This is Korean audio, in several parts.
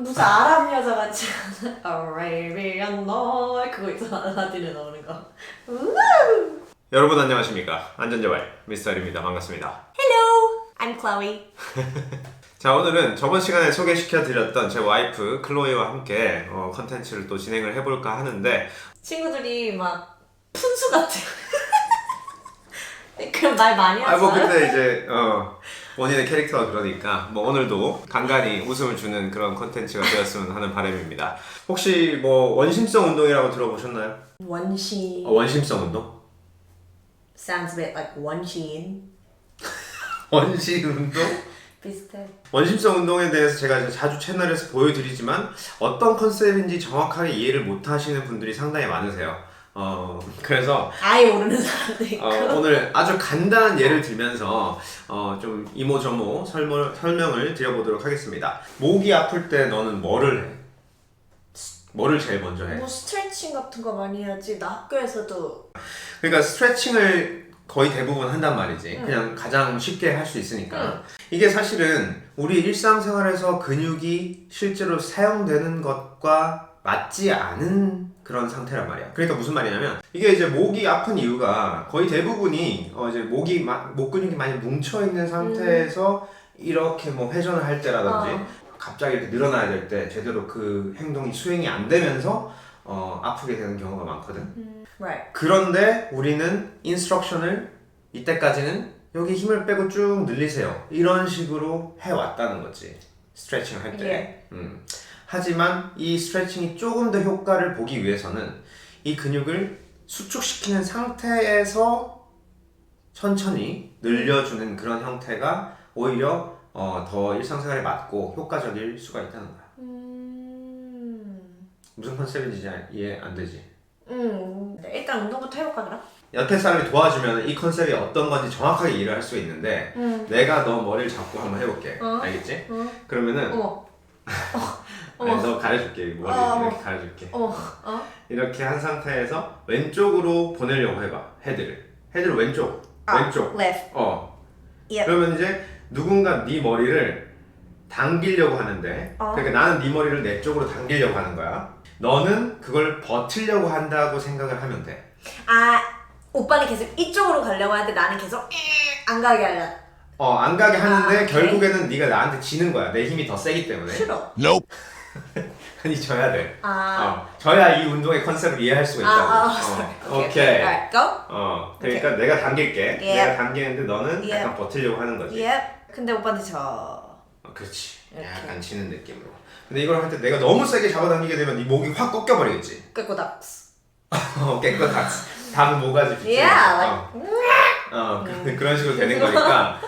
무슨 아랍 여자 같지 않아? Arabian night 그거 있잖아 라디에 나오는 거. 우! 여러분 안녕하십니까 안전자발 미스터입니다 반갑습니다 Hello, I'm Chloe. 자 오늘은 저번 시간에 소개시켜 드렸던 제 와이프 클로이와 함께 어, 컨텐츠를 또 진행을 해볼까 하는데 친구들이 막 푼수 같아. 그럼 말 많이 하지 아뭐? 근데 이제 어, 본인의 캐릭터가 그러니까 뭐 오늘도 간간히 웃음을 주는 그런 컨텐츠가 되었으면 하는 바람입니다 혹시 뭐 원심성 운동이라고 들어보셨나요? 원신 어, 원심성 운동? sounds a bit like 원신 원심 운동? 비슷해. 원심성 운동에 대해서 제가 이제 자주 채널에서 보여드리지만 어떤 컨셉인지 정확하게 이해를 못 하시는 분들이 상당히 많으세요. 어, 그래서 아예 모르는 사람도 있고. 어, 오늘 아주 간단한 예를 들면서 어, 좀 이모저모 설명, 설명을 드려보도록 하겠습니다. 목이 아플 때 너는 뭐를 해? 뭐를 제일 먼저 해? 뭐 스트레칭 같은 거 많이 해야지. 나 학교에서도 그러니까 스트레칭을 거의 대부분 한단 말이지. 그냥 가장 쉽게 할 수 있으니까. 응. 이게 사실은 우리 일상생활에서 근육이 실제로 사용되는 것과 맞지 않은 그런 상태란 말이야. 그러니까 무슨 말이냐면 이게 이제 목이 아픈 이유가 거의 대부분이 어 이제 목이 마- 목 근육이 많이 뭉쳐 있는 상태에서 이렇게 뭐 회전을 할 때라든지 어. 갑자기 이렇게 늘어나야 될 때 제대로 그 행동이 수행이 안 되면서 어 아프게 되는 경우가 많거든. right. 그런데 우리는 인스트럭션을 이때까지는 여기 힘을 빼고 쭉 늘리세요. 이런 식으로 해왔다는 거지. 스트레칭 할 때. 예. 음. 하지만 이 스트레칭이 조금 더 효과를 보기 위해서는 이 근육을 수축시키는 상태에서 천천히 늘려주는 그런 형태가 오히려 어, 더 일상생활에 맞고 효과적일 수가 있다는 거야. 음. 무슨 컨셉인지 잘 이해 안 되지? 음. 일단 운동부터 해볼까 그럼? 옆에 사람이 도와주면 이 컨셉이 어떤 건지 정확하게 이해를 할 수 있는데 음. 내가 너 머리를 잡고 한번 해볼게 어. 알겠지? 어. 그러면은 어머. 아니, 너 가려줄게 머리 어. 이렇게 가려줄게 어머. 어. 이렇게 한 상태에서 왼쪽으로 보내려고 해봐 헤드를 헤드를 왼쪽 아, 왼쪽 left. 어 Yep. 그러면 이제 누군가 네 머리를 당기려고 하는데 어. 그러니까 나는 네 머리를 내 쪽으로 당기려고 하는 거야 너는 그걸 버티려고 한다고 생각을 하면 돼 아 오빠는 계속 이쪽으로 가려고 하는데 나는 계속 안 가게 하려. 어, 안 가게 하는데 아, 오케이. 결국에는 네가 나한테 지는 거야. 내 힘이 더 세기 때문에. 싫어. 아니 져야 돼. 아. 어, 져야 이 운동의 컨셉을 이해할 수가 아, 있다고. 아, 어. 오케이. 오케이. Alright, go. 어, 그러니까 내가 당길게. Yeah. 내가 당기는데 너는 Yeah. 약간 버티려고 하는 거지. Yep. 근데 오빠한테 저. 어, 그렇지. 이렇게. 약간 지는 느낌으로. 근데 이걸 할 때 내가 너무 세게 잡아당기게 되면 네 목이 확 꺾여버리겠지. 끄고닥스. 어, 깨끗한 닭 모가지 비치. Yeah, 어, like. 어, 그, 그런 식으로 되는 거니까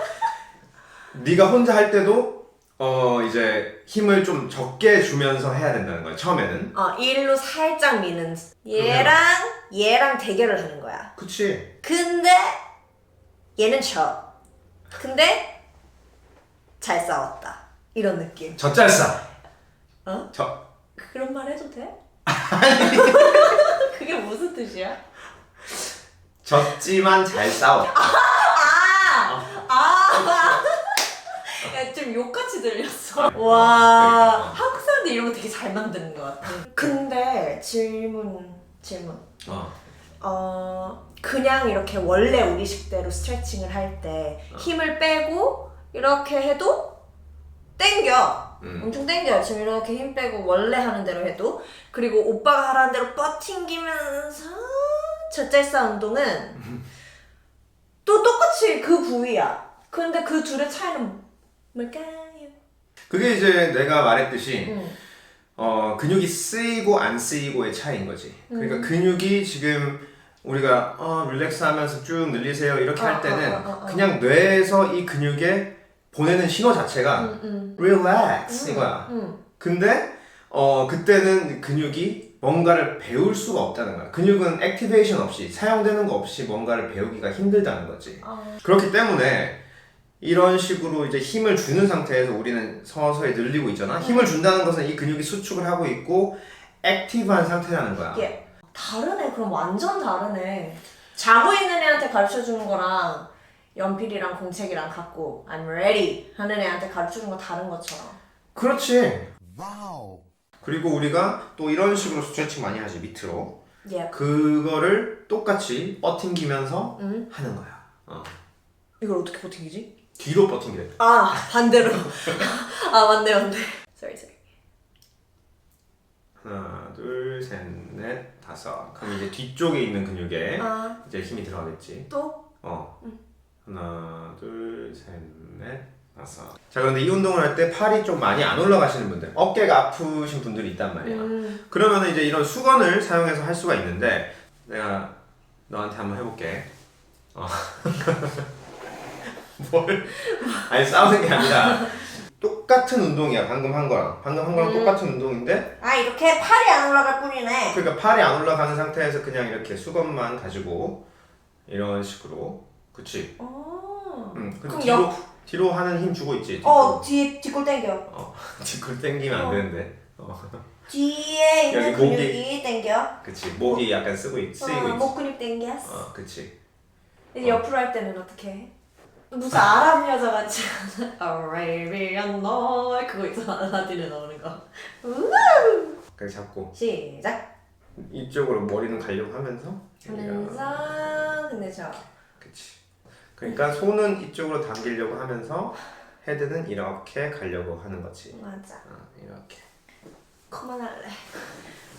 네가 혼자 할 때도 어 이제 힘을 좀 적게 주면서 해야 된다는 거야 처음에는 어 일로 살짝 미는. 얘랑 얘랑 대결을 하는 거야. 그치 근데 얘는 져. 근데 잘 싸웠다. 이런 느낌. 젖잘싸 어? 저 그런 말 해도 돼? 그게 무슨 뜻이야? 졌지만 잘 싸웠다 아! 야, 좀 욕같이 들렸어. 그러니까. 와, 한국 사람들 이런 거 되게 잘 만드는 것 같아. 근데 질문, 질문. 어. 어, 그냥 이렇게 원래 우리 식대로 스트레칭을 할때 힘을 빼고 이렇게 해도 땡겨. 음. 엄청 땡겨요. 지금 이렇게 힘 빼고 원래 하는 대로 해도. 그리고 오빠가 하라는 대로 뻗팅기면서 젖잘싸 운동은 또 똑같이 그 부위야. 근데 그 둘의 차이는 뭘까요? 그게 이제 내가 말했듯이 음. 어 근육이 쓰이고 안 쓰이고의 차이인 거지 그러니까 음. 근육이 지금 우리가 어 릴렉스 하면서 쭉 늘리세요 이렇게 어, 할 때는 어, 어, 어, 어. 그냥 뇌에서 이 근육에 보내는 신호 자체가 음, 음. relax 음, 이거야 음. 근데 어 그때는 근육이 뭔가를 배울 수가 없다는 거야. 근육은 액티베이션 없이 사용되는 거 없이 뭔가를 배우기가 힘들다는 거지. 어. 그렇기 때문에 이런 식으로 이제 힘을 주는 상태에서 우리는 서서히 늘리고 있잖아. 힘을 준다는 것은 이 근육이 수축을 하고 있고 액티브한 상태라는 거야. 예. 다르네. 그럼 완전 다르네. 자고 있는 애한테 가르쳐 주는 거랑 연필이랑 공책이랑 갖고 I'm ready 하는 애한테 가르쳐 주는 거 다른 것처럼. 그렇지. Wow. 그리고 우리가 또 이런 식으로 스트레칭 많이 하지 밑으로 예. 그거를 똑같이 버팅기면서 음. 하는 거야 어. 이걸 어떻게 버티기지? 뒤로 버팅기래 아 반대로. 아 맞네 맞네. sorry sorry. 하나 둘 셋 넷 다섯 그럼 이제 뒤쪽에 있는 근육에 아 이제 힘이 들어가겠지 또? 어. 하나, 둘, 셋, 넷, 다섯. 자, 그런데 이 운동을 할 때 팔이 좀 많이 안 올라가시는 분들, 어깨가 아프신 분들이 있단 말이야. 음. 그러면 이제 이런 수건을 사용해서 할 수가 있는데, 내가 너한테 한번 해볼게. 어. 뭘? 아니, 싸우는 게 아니라, 똑같은 운동이야, 방금 한 거랑. 방금 한 거랑 음. 똑같은 운동인데, 아 이렇게 팔이 안 올라갈 뿐이네. 그러니까 팔이 안 올라가는 상태에서 그냥 이렇게 수건만 가지고, 이런 식으로. 그치? 어. 응. 근데 그럼 뒤로, 옆. 뒤로 하는 힘 주고 있지. 어 뒤에 뒷골 당겨. 어. 뒷골 당기면 안 어. 되는데. 어. 뒤에 있는 여기 목이- 근육이 당겨. 그치. 목이 약간 쓰고 있, 쓰이고 어, 있지. 목 근육 당겼어. 어, 그치. 이제 옆으로 할 때는 어떻게 해? 무슨 아랍 여자 같이 Arabian Night 그거 있잖아 라디에 나오는 거 우! 그래서 잡고 시작 이쪽으로 머리는 가려고 하면서. 하면서 근데 저 그치. 그러니까 손은 이쪽으로 당기려고 하면서 헤드는 이렇게 가려고 하는 거지. 맞아 어, 이렇게. 그만할래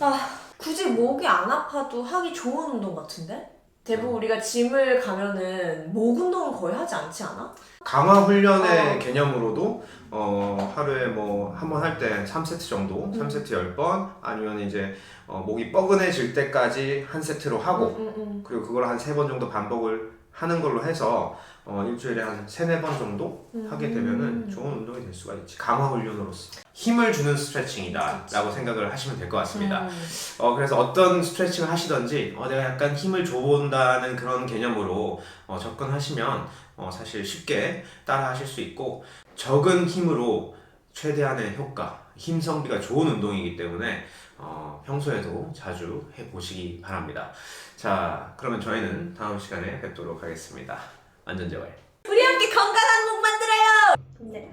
아 굳이 목이 안 아파도 하기 좋은 운동 같은데? 대부분 우리가 짐을 가면은 목 운동은 거의 하지 않지 않아? 강화 훈련의 어. 개념으로도 어, 하루에 뭐 한 번 할 때 3세트 정도, 음. 3세트 10번 아니면 이제 어, 목이 뻐근해질 때까지 한 세트로 하고 응, 응, 응. 그리고 그걸 한 세 번 정도 반복을 하는 걸로 해서 어, 일주일에 한 세네 번 정도 음. 하게 되면은 좋은 운동이 될 수가 있지. 강화 훈련으로서. 힘을 주는 스트레칭이다 라고 생각을 하시면 될 것 같습니다. 음. 어, 그래서 어떤 스트레칭을 하시던지 어, 내가 약간 힘을 줘본다는 그런 개념으로 어, 접근하시면 어, 사실 쉽게 따라 하실 수 있고 적은 힘으로 최대한의 효과, 힘 성비가 좋은 운동이기 때문에 어, 평소에도 자주 해보시기 바랍니다. 자, 그러면 저희는 다음 시간에 뵙도록 하겠습니다. 안전재활. 우리 함께 건강한 목 만들어요! 네.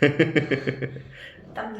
땀나